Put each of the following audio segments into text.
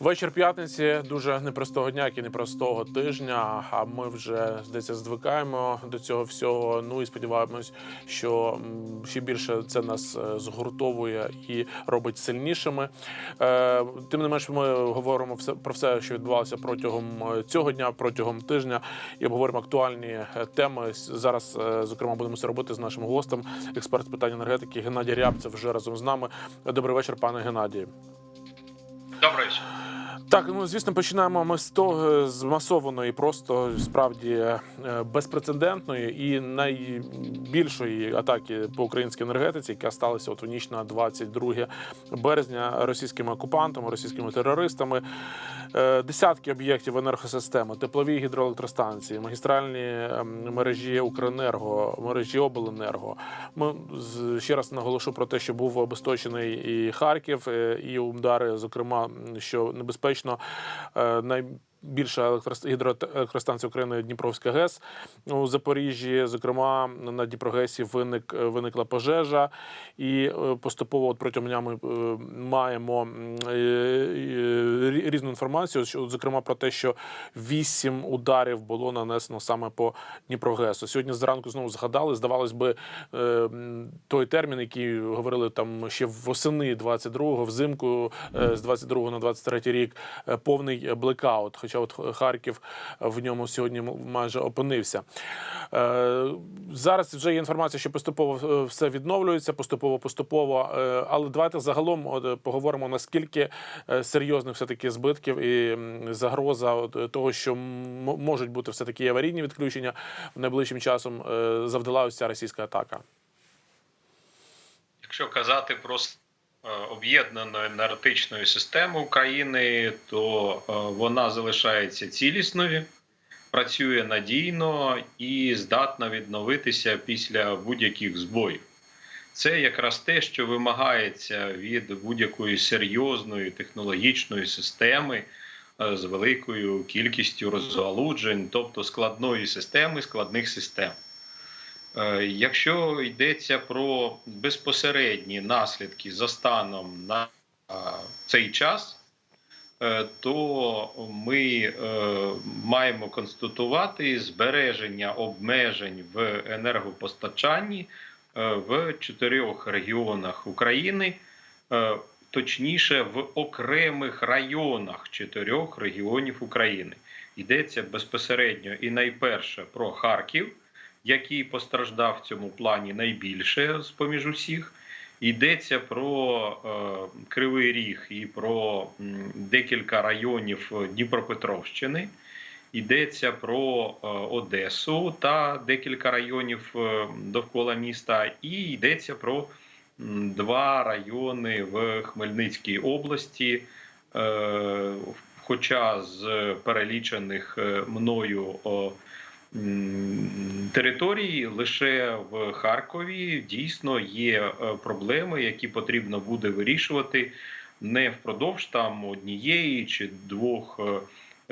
Вечір п'ятниці дуже непростого дня, як і непростого тижня. А ми вже здається звикаємо до цього всього. Ну і сподіваємось, що ще більше це нас е, згуртовує і робить сильнішими. Е, Тим не менш, ми говоримо все про все, що відбувалося протягом е, цього дня, протягом тижня, і обговоримо актуальні теми. Зараз, зокрема, будемо це робити з нашим гостем, експерт з питань енергетики Геннадій Рябцев вже разом з нами. Добрий вечір, пане Геннадію. Добрий вечір. Так, ну звісно, починаємо ми з того з масованої, просто справді е, безпрецедентної і найбільшої атаки по українській енергетиці, яка сталася от в ніч на 22 березня російськими окупантами, російськими терористами. Е, Десятки об'єктів енергосистеми, теплові гідроелектростанції, магістральні ем, мережі Укренерго, мережі Обленерго. Ми ще раз наголошу про те, що був обесточений і Харків, е, і удари, зокрема, що небезпечно е, найбільша електрос- гідроелектростанція України Дніпровська ГЕС у Запоріжжі. Зокрема, на Дніпрогесі виник виникла пожежа, і е, поступово от протягом дня ми е, маємо е, е, різну інформацію. Зокрема, про те, що вісім ударів було нанесено саме по Дніпрогесу. Сьогодні зранку знову згадали. Здавалось би, е, той термін, який говорили там ще восени 22-го, взимку е, з 22 на 23 рік, е, повний блекаут. Хоча от Харків в ньому сьогодні майже опинився. Е, Зараз вже є інформація, що поступово е, все відновлюється, поступово, поступово. Е, Але давайте загалом поговоримо наскільки серйозних все таки збитків і загроза того, що можуть бути все таки аварійні відключення найближчим часом завдала ось ця російська атака. Якщо казати про е, об'єднану енергетичну систему України, то е, вона залишається цілісною, працює надійно і здатна відновитися після будь-яких збоїв. Це якраз те, що вимагається від будь-якої серйозної технологічної системи е, з великою кількістю розгалуджень, тобто складної системи, складних систем. Е, Якщо йдеться про безпосередні наслідки за станом на е, цей час, е, то ми маємо констатувати збереження обмежень в енергопостачанні в чотирьох регіонах України, точніше в окремих районах чотирьох регіонів України. Йдеться безпосередньо і найперше про Харків який постраждав в цьому плані найбільше з поміж усіх. Йдеться про е, Кривий Ріг і про м, декілька районів Дніпропетровщини. Йдеться про е, Одесу та декілька районів е, довкола міста, і йдеться про м, два райони в Хмельницькій області. Е, хоча з перелічених е, мною о, м, територій лише в Харкові дійсно є е, проблеми, які потрібно буде вирішувати не впродовж там однієї чи двох е,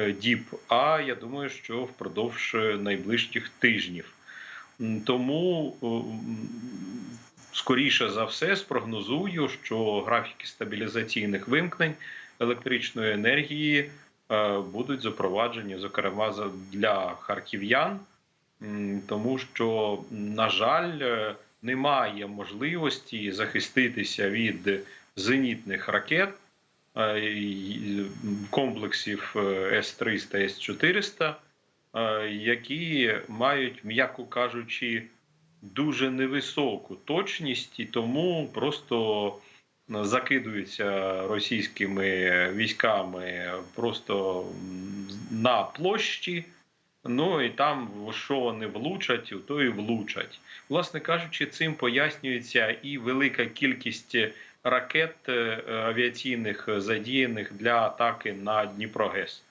е, діб, а я думаю, що впродовж найближчих тижнів. Тому скоріше за все спрогнозую, що графіки стабілізаційних вимкнень електричної енергії будуть запроваджені, зокрема для харків'ян, тому що, на жаль, е, немає можливості захиститися від зенітних ракет е, комплексів е, С-300, С-400, е, які мають, м'яко кажучи, дуже невисоку точність, і тому просто закидуються російськими військами просто на площі. Ну і там що вони влучать, то і влучать. Власне кажучи, цим пояснюється і велика кількість ракет е, авіаційних задіяних для атаки на Дніпрогес.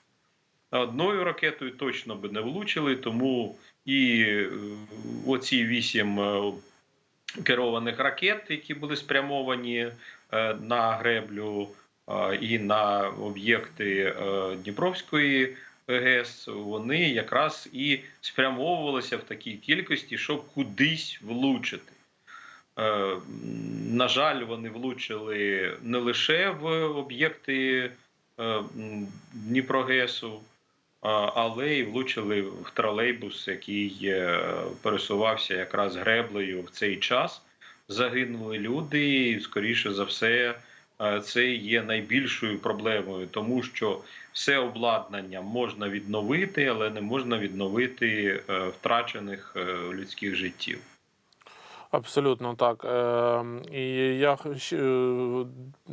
Одною ракетою точно би не влучили, тому і е, оці вісім е, керованих ракет, які були спрямовані на греблю е, і на об'єкти е, Дніпровської ГЕС, вони якраз і спрямовувалися в такій кількості, щоб кудись влучити. Е, На жаль, вони влучили не лише в об'єкти е, Дніпрогесу, але й влучили в тролейбус, який е, пересувався якраз греблею в цей час. Загинули люди, і, скоріше за все, е, це є найбільшою проблемою, тому що все обладнання можна відновити, але не можна відновити е, втрачених е, людських життів. Абсолютно так. Е, І я е,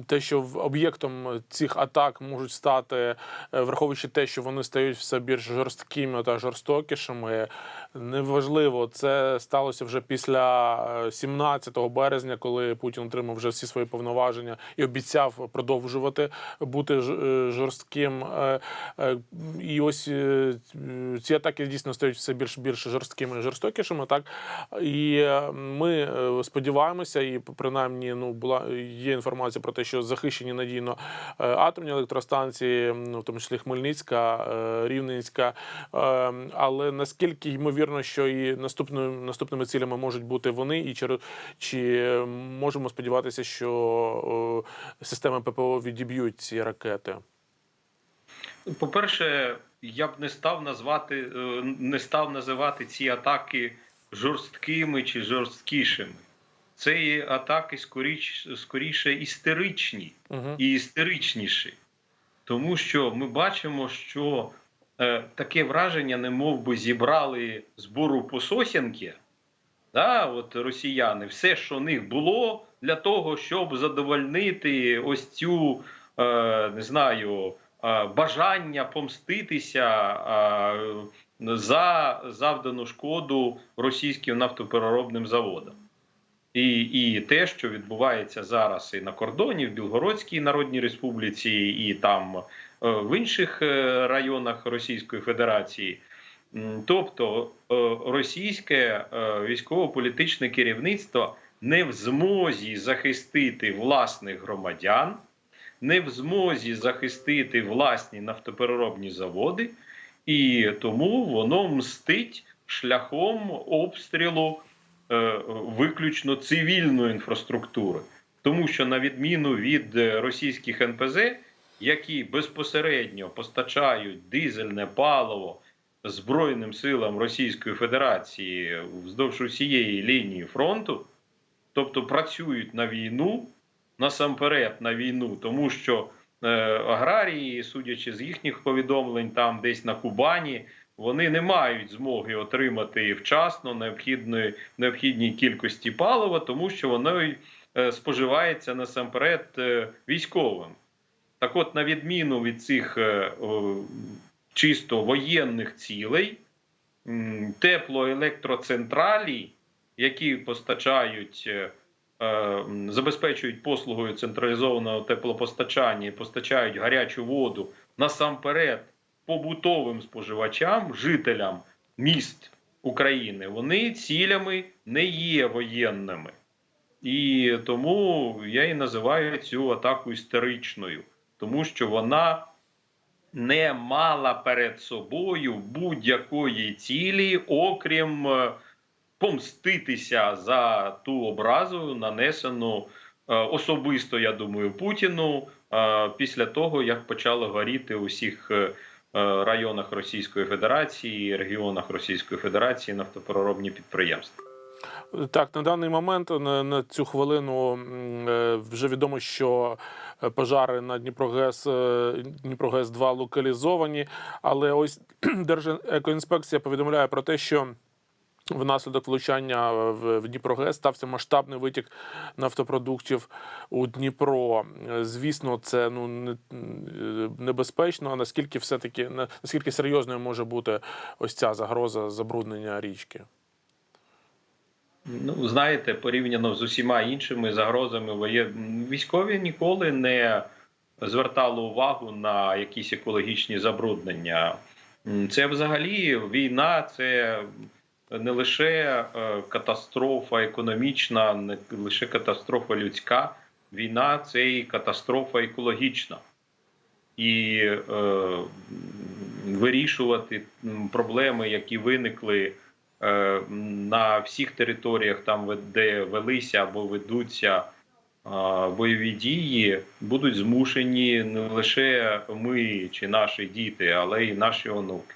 те, що об'єктом цих атак можуть стати, е, враховуючи те, що вони стають все більш жорсткими та жорстокішими, неважливо. Це сталося вже після е, 17 березня, коли Путін отримав вже всі свої повноваження і обіцяв продовжувати бути е, жорстким. Е, е, І ось е, ці атаки дійсно стають все більш більш жорсткими і жорстокішими. Так і е, ми е, сподіваємося, і принаймні ну була є інформація про те, що захищені надійно е, атомні електростанції, ну в тому числі Хмельницька, е, Рівненська. Е, Але наскільки ймовірно, що і наступними наступними цілями можуть бути вони, і чи, чи можемо сподіватися, що системи ППО відіб'ють ці ракети? По-перше, я б не став назвати, не став називати ці атаки жорсткими чи жорсткішими. Це є атаки скоріш, скоріше істеричні Угу. і істеричніші. Тому що ми бачимо, що е, таке враження, не мов би зібрали збору по сосінки, да, от росіяни, все, що у них було для того, щоб задовольнити ось цю, е, не знаю, е, бажання помститися е, за завдану шкоду російським нафтопереробним заводам. І, і те, що відбувається зараз і на кордоні в Білгородській Народній Республіці, і там е, в інших е, районах Російської Федерації. Тобто е, російське військово-політичне керівництво не в змозі захистити власних громадян, не в змозі захистити власні нафтопереробні заводи, і тому воно мстить шляхом обстрілу е, виключно цивільної інфраструктури, тому що на відміну від е, російських НПЗ, які безпосередньо постачають дизельне паливо Збройним силам Російської Федерації вздовж усієї лінії фронту, тобто працюють на війну, насамперед на війну, тому що аграрії, судячи з їхніх повідомлень, там десь на Кубані, вони не мають змоги отримати вчасно необхідної необхідній кількості палива, тому що воно е, споживається насамперед е, військовим. Так, от, на відміну від цих е, чисто воєнних цілей, теплоелектроцентралі, які постачають, е, е, забезпечують послугою централізованого теплопостачання і постачають гарячу воду насамперед побутовим споживачам, жителям міст України, вони цілями не є воєнними. І тому я і називаю цю атаку істеричною, тому що вона не мала перед собою будь-якої цілі, окрім е, помститися за ту образу, нанесену е, особисто, я думаю, Путіну е, після того, як почало горіти у всіх е, районах Російської Федерації, регіонах Російської Федерації нафтопереробні підприємства. Так, на даний момент на, цю хвилину вже відомо, що пожари на Дніпрогес Дніпрогес 2 локалізовані. Але ось Держекоінспекція повідомляє про те, що внаслідок влучання в, Дніпрогес стався масштабний витік нафтопродуктів у Дніпро. Звісно, це ну небезпечно. Наскільки все таки наскільки серйозною може бути ось ця загроза забруднення річки? Ну, знаєте, порівняно з усіма іншими загрозами, військові ніколи не звертали увагу на якісь екологічні забруднення. Це взагалі війна, це не лише е, катастрофа економічна, не лише катастрофа людська. Війна це і катастрофа екологічна. І е, вирішувати проблеми, які виникли е, на всіх територіях, там де велися або ведуться е, бойові дії будуть змушені не лише ми чи наші діти, але й наші онуки.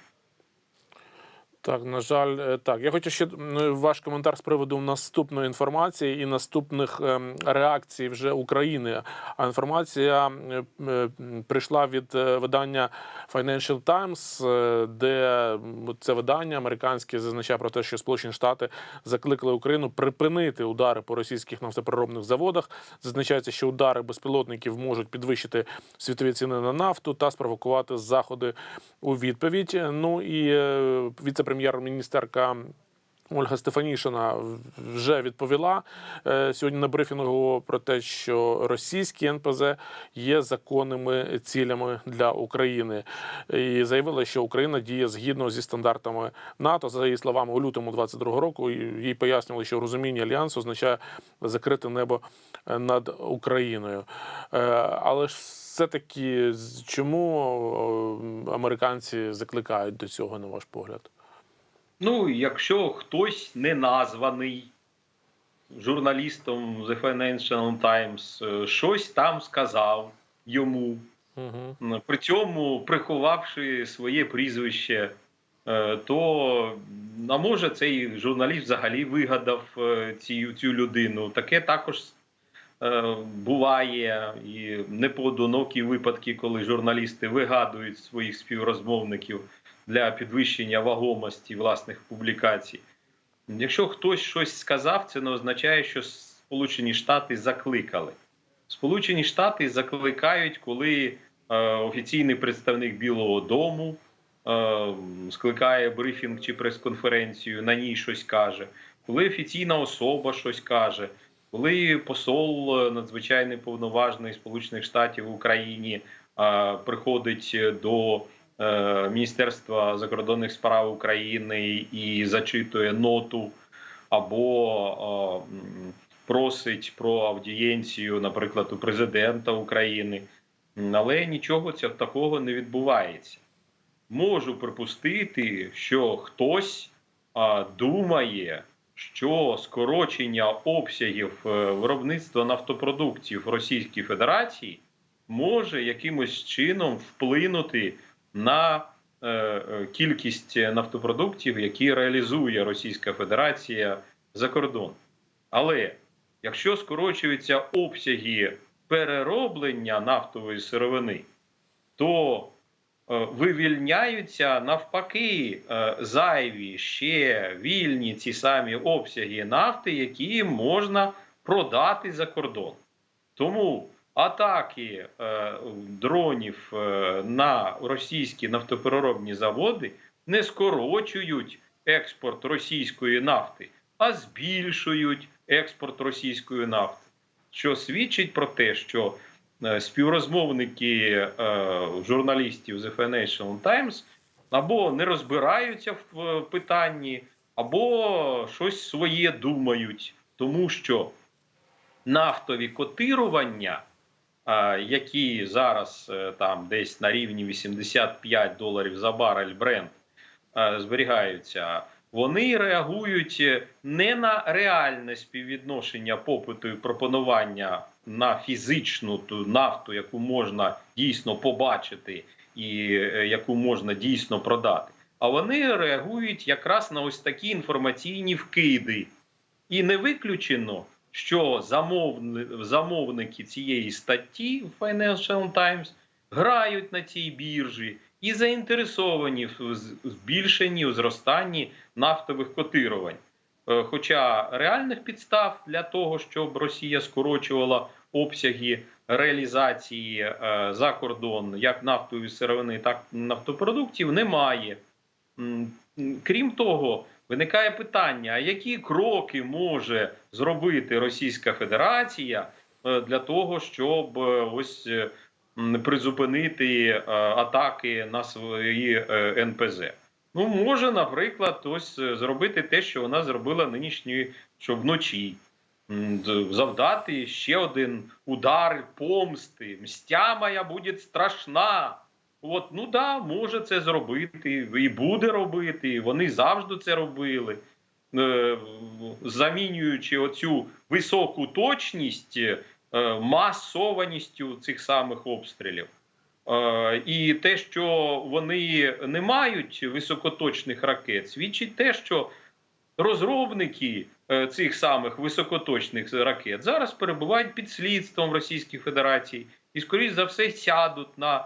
Так, на жаль, е, так. Я хочу ще ваш коментар з приводу наступної інформації і наступних ем, реакцій вже України. А інформація е, е, прийшла від видання Financial Times, де це видання американське зазначає про те, що Сполучені Штати закликали Україну припинити удари по російських нафтопереробних заводах. Зазначається, що удари безпілотників можуть підвищити світові ціни на нафту та спровокувати заходи у відповідь. Ну і е, віце-прем'єр-міністерка. Ольга Стефанішина вже відповіла е, сьогодні на брифінгу про те, що російські НПЗ є законними цілями для України, і заявила, що Україна діє згідно зі стандартами НАТО. За її словами, у лютому 22 року їй пояснювали, що розуміння альянсу означає закрите небо е, над Україною. Е, Але ж все-таки чому е, американці закликають до цього, на ваш погляд? Ну, якщо хтось не названий журналістом The Financial Times, е, щось там сказав йому, Угу. при цьому приховавши своє прізвище, е, то а може цей журналіст взагалі вигадав е, цю, цю людину. Таке також буває і непоодинокі випадки, коли журналісти вигадують своїх співрозмовників для підвищення вагомості власних публікацій. Якщо хтось щось сказав, це не означає, що Сполучені Штати закликали. Сполучені Штати закликають, коли е, офіційний представник Білого Дому е, скликає брифінг чи прес-конференцію, на ній щось каже, коли офіційна особа щось каже, коли посол е, надзвичайний повноважний Сполучених Штатів в Україні е, приходить до Міністерства закордонних справ України і зачитує ноту або е, просить про аудієнцію, наприклад, у президента України. Але нічого такого не відбувається. Можу припустити, що хтось думає, що скорочення обсягів е, виробництва нафтопродуктів в Російській Федерації може якимось чином вплинути на е, е, кількість нафтопродуктів, які реалізує Російська Федерація за кордон. Але якщо скорочуються обсяги перероблення нафтової сировини, то е, вивільняються навпаки зайві ще вільні ці самі обсяги нафти, які можна продати за кордон. Тому атаки е, дронів е, на російські нафтопереробні заводи не скорочують експорт російської нафти, а збільшують експорт російської нафти, що свідчить про те, що е, співрозмовники журналістів The Financial Times або не розбираються в питанні, або щось своє думають, тому що нафтові котирування, які зараз е, там десь на рівні 85 доларів за барель бренд е, зберігаються, вони реагують е, не на реальне співвідношення попиту і пропонування на фізичну ту нафту, яку можна дійсно побачити і яку можна дійсно продати. А вони реагують якраз на ось такі інформаційні вкиди. І не виключено, що замовни- замовники цієї статті в Financial Times грають на цій біржі і заінтересовані в збільшенні, у зростанні нафтових котирувань. Е, Хоча реальних підстав для того, щоб Росія скорочувала обсяги реалізації е, за кордон як нафтової сировини, так і нафтопродуктів, немає. Крім того, виникає питання: а які кроки може зробити Російська Федерація е, для того, щоб е, ось е, призупинити атаки на свої НПЗ? Ну, може, наприклад, ось зробити те, що вона зробила нинішньої, що вночі. Завдати ще один удар помсти. Мстя моя буде страшна. От, ну да, може це зробити, і буде робити. Вони завжди це робили, е, замінюючи оцю високу точність е, масованістю цих самих обстрілів. Е, І те, що вони не мають високоточних ракет, свідчить те, що розробники цих самих високоточних ракет зараз перебувають під слідством Російської Федерації і, скоріш за все, сядуть на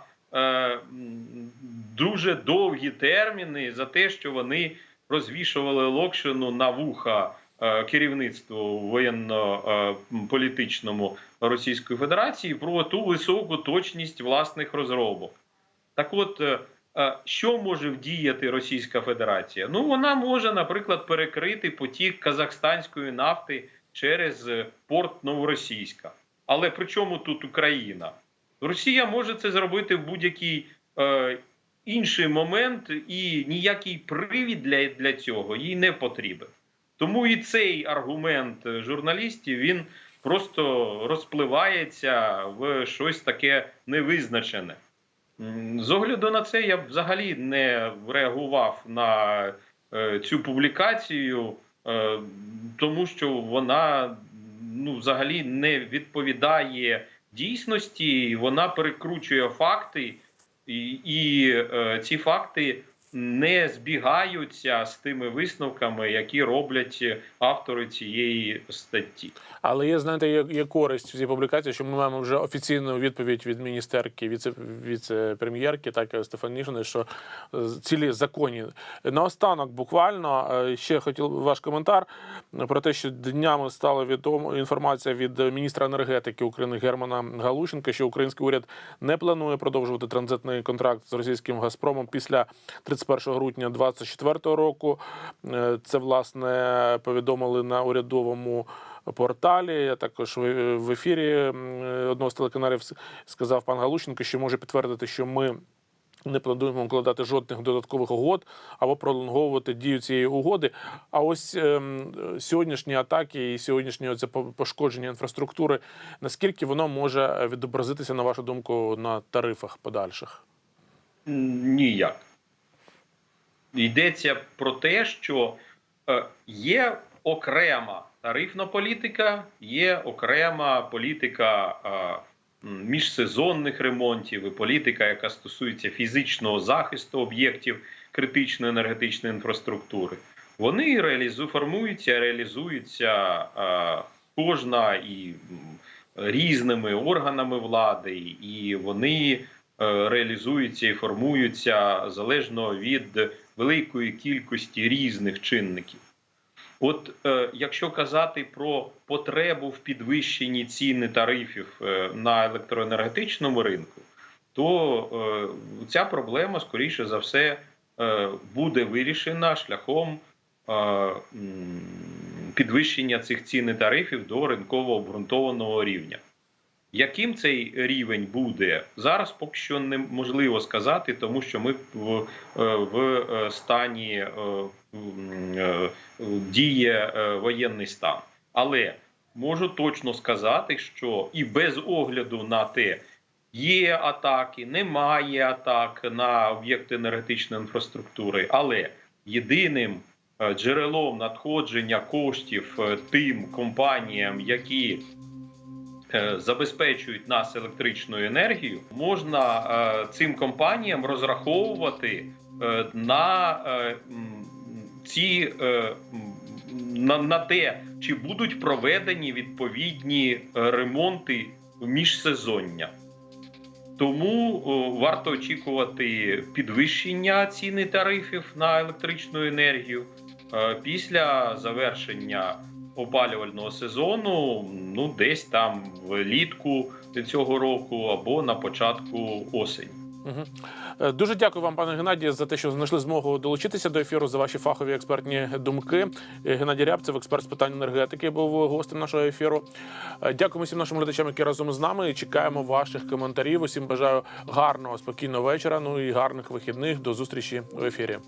дуже довгі терміни за те, що вони розвішували локшину на вуха е, керівництву воєнно-політичному Російської Федерації про ту високу точність власних розробок. Так от, е, е, що може вдіяти Російська Федерація? Ну, вона може, наприклад, перекрити потік казахстанської нафти через е, порт Новоросійська. Але при чому тут Україна? Росія може це зробити в будь-який е, інший момент, і ніякий привід для, для цього їй не потрібен. Тому і цей аргумент е, журналістів він просто розпливається в щось таке невизначене. З огляду на це я взагалі не реагував на е, цю публікацію, е, тому що вона ну, взагалі не відповідає дійсності, вона перекручує факти, і, і е, ці факти не збігаються з тими висновками, які роблять автори цієї статті. Але є, знаєте, є, є користь в цій публікації, що ми маємо вже офіційну відповідь від міністерки, віце, віце-прем'єрки, так Стефанішини, що е, цілі законні. Наостанок, буквально е, ще хотів ваш коментар про те, що днями стала відомо інформація від міністра енергетики України Германа Галущенка, що український уряд не планує продовжувати транзитний контракт з російським Газпромом після 31 грудня 2024 року. Е, Це власне повідомили на урядовому порталі. Я також в ефірі одного з телеканалів сказав пан Галущенко, що може підтвердити, що ми. Не плануємо укладати жодних додаткових угод або пролонговувати дію цієї угоди. А ось ем, сьогоднішні атаки і сьогоднішнє це пошкодження інфраструктури. Наскільки воно може відобразитися, на вашу думку, на тарифах подальших? Ніяк. Йдеться про те, що е, є окрема тарифна політика, є окрема політика е, міжсезонних ремонтів і політика, яка стосується фізичного захисту об'єктів критичної енергетичної інфраструктури. Вони реалізу, формуються, реалізуються е, кожна і різними органами влади, і вони реалізуються і формуються залежно від великої кількості різних чинників. От е, якщо казати про потребу в підвищенні ціни тарифів е, на електроенергетичному ринку, то е, ця проблема, скоріше за все, е, буде вирішена шляхом е, підвищення цих цін тарифів до ринково обґрунтованого рівня. Яким цей рівень буде зараз, поки що неможливо сказати, тому що ми в, е, в е, стані е, діє воєнний стан. Але можу точно сказати, що і без огляду на те, є атаки, немає атак на об'єкти енергетичної інфраструктури, але єдиним джерелом надходження коштів тим компаніям, які забезпечують нас електричною енергією, можна е, цим компаніям розраховувати е, на е, ці е, на, на те, чи будуть проведені відповідні е, ремонти міжсезоння. Тому о, варто очікувати підвищення ціни тарифів на електричну енергію е, після завершення опалювального сезону, ну десь там влітку цього року або на початку осені. Угу. Дуже дякую вам, пане Геннадію, за те, що знайшли змогу долучитися до ефіру за ваші фахові експертні думки. Е, Геннадій Рябцев, експерт з питань енергетики, був гостем нашого ефіру. Е, Дякуємо всім нашим глядачам, які разом з нами. Чекаємо ваших коментарів. Усім бажаю гарного, спокійного вечора. Ну і гарних вихідних. До зустрічі у ефірі.